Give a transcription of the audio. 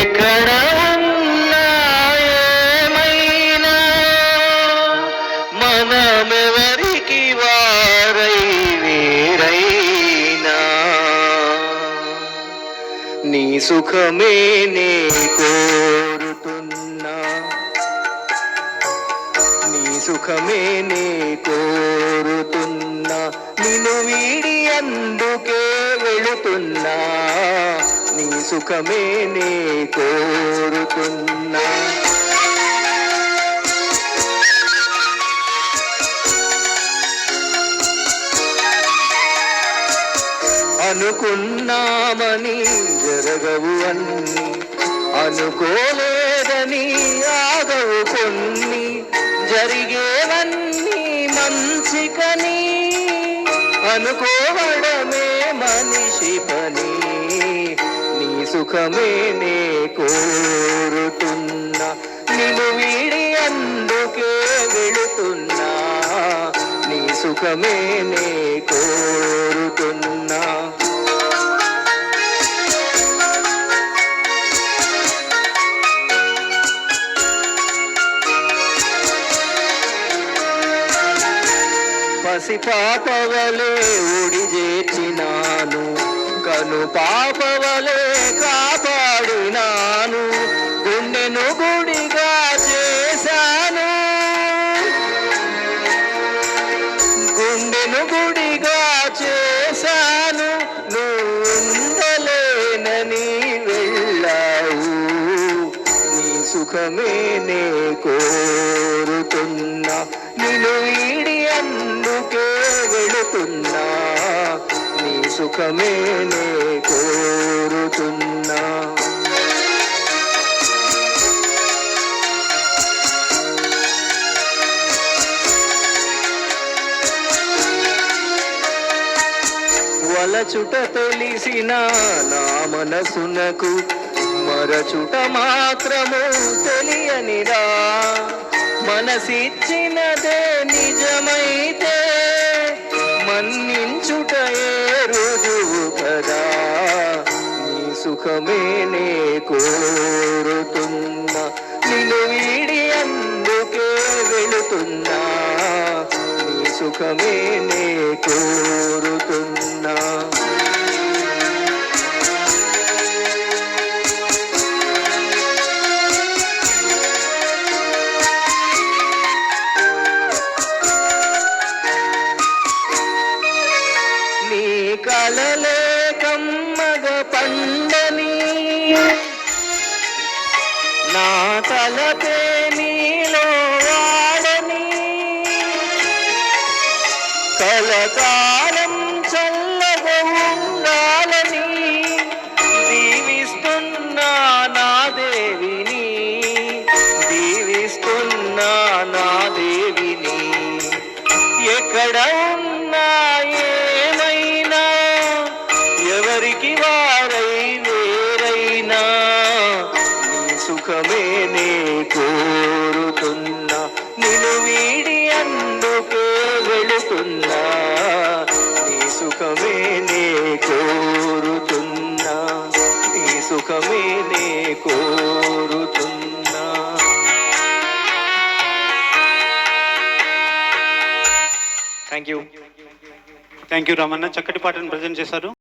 ఎక్కడ ఉన్నా మనమెవరికి వారై వేరైనా? నీ సుఖమే నే కోరుతున్నా. నీ సుఖమే నే కోరుతున్నా. నిన్ను వీడి అందుకే వెళుతున్నా. సుఖమే నే కోరుతున్నా అనుకున్నామని జరగవు అన్ని అనుకోలేదని ఆగవు కొన్ని జరిగేవన్నీ మంచికని అనుకోవడమే మనిషి పని. సుఖమే నే కోరుతున్నా. నిను వీడి అందుకే వెళుతున్నా. నీ సుఖమే నే కోరుతున్నా. పసి పాపవలే ఒడి చేర్చినాను. కను పాపవలే గుండెను చేశాను. నువ్వు వెళ్ళావు. నీ సుఖమే నే కోరుతున్నా. నిలు ఈడి అందుకే వెళుతున్నా. నీ సుఖమే నే కోరుతున్నా. మరచుట తెలిసిన నా మనసునకు మరచుట మాత్రము తెలియనిరా. మనసిచ్చినదే నిజమైతే మన్నించుటయే రుజువు కదా. నీ సుఖమే నే కోరుతున్నా నిన్ను వీడి అందుకే వెళుతున్నా. సుఖమే నే కోరుతున్నా. నీ కలలే కమ్మగ పండని నా తలపే కలకాలం చల్లగా ఉండాలని దీవిస్తున్నా నా దేవిని దీవిస్తున్నా నా దేవిని. ఎక్కడ ఉన్నా ఏమైనా ఎవరికి వారై వేరైనా సుఖమే నే సుఖమే నే కోరుతున్నా. Thank you thank you Ramanna చక్కటి పాటను ప్రజెంట్ చేశారు.